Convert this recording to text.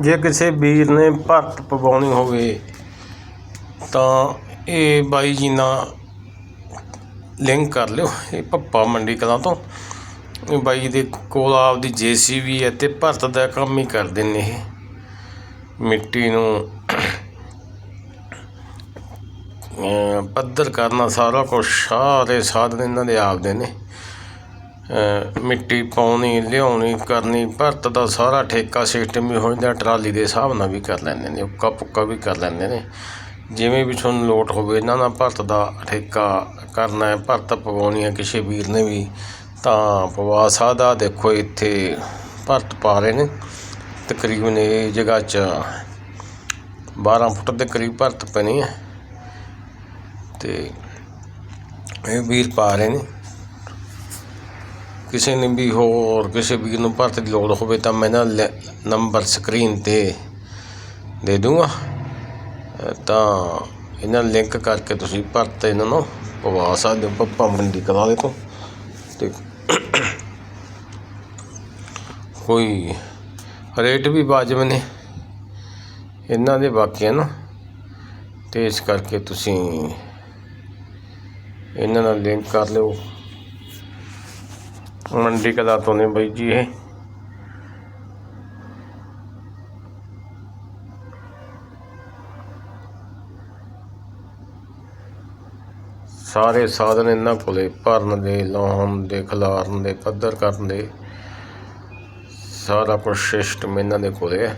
ਜੇ ਕਿਸੇ ਵੀਰ ਨੇ ਭਰਤ ਪਵਾਉਣੀ ਹੋਵੇ, ਤਾਂ ਇਹ ਬਾਈ ਜੀ ਨਾਲ ਲਿੰਕ ਕਰ ਲਿਓ, ਇਹ ਪੱਪਾ ਮੰਡੀ ਕਲਾਂ ਤੋਂ। ਇਹ ਬਾਈ ਦੇ ਕੋਲ ਆਪਦੀ ਜੀਸੀਬੀ ਹੈ ਤੇ ਭਰਤ ਦਾ ਕੰਮ ਹੀ ਕਰਦੇ ਨੇ ਇਹ। ਮਿੱਟੀ ਨੂੰ ਪੱਧਰ ਕਰਨਾ ਸਾਰਾ ਕੁਝ ਸਾਰੇ ਸਾਧਨ ਇਹਨਾਂ ਦੇ ਆਪਦੇ ਨੇ। ਮਿੱਟੀ ਪਾਉਣੀ, ਲਿਆਉਣੀ, ਕਰਨੀ, ਭਰਤ ਦਾ ਸਾਰਾ ਠੇਕਾ ਸਿਸਟਮ ਵੀ ਹੋ ਜਾਂਦਾ, ਟਰਾਲੀ ਦੇ ਹਿਸਾਬ ਨਾਲ ਵੀ ਕਰ ਲੈਂਦੇ ਨੇ ਉੱਕਾ ਪੁੱਕਾ ਵੀ ਕਰ ਲੈਂਦੇ ਨੇ। ਜਿਵੇਂ ਵੀ ਤੁਹਾਨੂੰ ਲੋਟ ਹੋਵੇ, ਇਹਨਾਂ ਦਾ ਭਰਤ ਦਾ ਠੇਕਾ ਕਰਨਾ ਹੈ, ਭਰਤ ਪਵਾਉਣੀ ਹੈ, ਕਿਸੇ ਵੀਰ ਨੇ ਵੀ, ਤਾਂ ਪਵਾ ਸਕਦਾ। ਦੇਖੋ, ਇੱਥੇ ਭਰਤ ਪਾ ਰਹੇ ਨੇ, ਤਕਰੀਬਨ ਇਹ ਜਗ੍ਹਾ 'ਚ 12 ਫੁੱਟ ਦੇ ਕਰੀਬ ਭਰਤ ਪੈਣੀ ਹੈ। ਤੇ ਇਹ ਵੀਰ ਪਾ ਰਹੇ ਨੇ। ਕਿਸੇ ਨੇ ਵੀ ਹੋਰ ਕਿਸੇ ਵੀਰ ਨੂੰ ਭਰਤ ਦੀ ਲੋੜ ਹੋਵੇ ਤਾਂ ਮੈਂ ਨਾ ਲੈ- ਨੰਬਰ ਸਕਰੀਨ ਤੇ ਦੇ ਦੂੰਗਾ। ਤਾਂ ਇਹਨਾਂ ਲਿੰਕ ਕਰਕੇ ਤੁਸੀਂ ਭਰਤ ਇਹਨਾਂ ਨੂੰ, ਪਵਾ ਸਕਦੇ ਹੋ ਪੱਪਾ ਮੰਡੀ ਕਲਾ ਦੇ ਤੋਂ। ਤੇ ਕੋਈ ਰੇਟ ਵੀ ਵਾਜਬ ਨੇ ਇਹਨਾਂ ਦੇ ਬਾਕੀਆਂ ਨਾ। ਤੇ ਇਸ ਕਰਕੇ ਤੁਸੀਂ ਇਹਨਾਂ ਨਾਲ ਲਿੰਕ ਕਰ ਲਿਓ। ਮੰਡੀ ਕਲਾ ਤੋਂ ਨੇ ਬਾਈ ਜੀ ਇਹ। ਸਾਰੇ ਸਾਧਨ ਇਹਨਾਂ ਕੋਲੇ, ਭਰਨ ਦੇ, ਲਾਉਣ ਦੇ, ਖਿਲਾਰਨ ਦੇ, ਪੱਧਰ ਕਰਨ ਦੇ, ਸਾਰਾ ਕੁਝ ਸਿਸਟਮ ਇਹਨਾਂ ਦੇ ਕੋਲੇ ਹੈ।